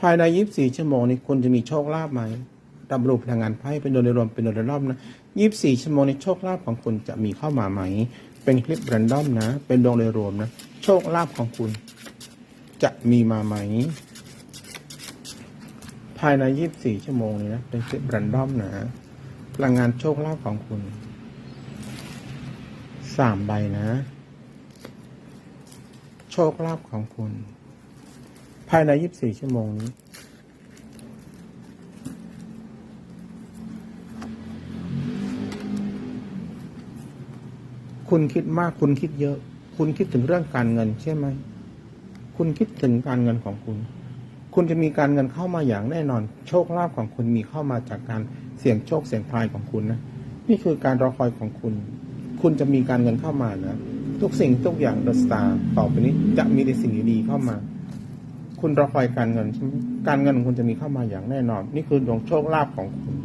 ภายใน 24 ชั่วโมงนี้คุณจะมีโชคลาภไหมดำรงพลังงานไพ่เป็นโดยรวมเป็นโดยรอบนะ 24 ชั่วโมงในโชคลาภของคุณจะมีเข้ามาไหม เป็นคลิปแรนดอมนะ เป็นดวงโดยรวมนะ โชคลาภของคุณจะมีมาไหม ภายใน 24 ชั่วโมงนี้นะ เป็นคลิปแรนดอมนะพลังงานโชคลาภของคุณสามใบนะ โชคลาภของคุณ ภายใน 24 ชั่วโมงนี้ คุณคิดมากคุณคิดเยอะ คุณคิดถึงเรื่องการเงินใช่ไหม คุณคิดถึงการเงินของคุณ คุณจะมีการเงินเข้ามาอย่างแน่นอน โชคลาภของคุณมีเข้ามาจากการเสี่ยงโชคเสี่ยงทายของคุณนะ นี่คือการรอคอยของคุณ คุณจะมีการเงินเข้ามานะ ทุกสิ่งทุกอย่างเดอะสตาร์ต่อไปนี้จะมีแต่สิ่งดีๆเข้ามา คุณรอคอยการเงิน การเงินของคุณจะมีเข้ามาอย่างแน่นอน นี่คือดวงโชคลาภของคุณ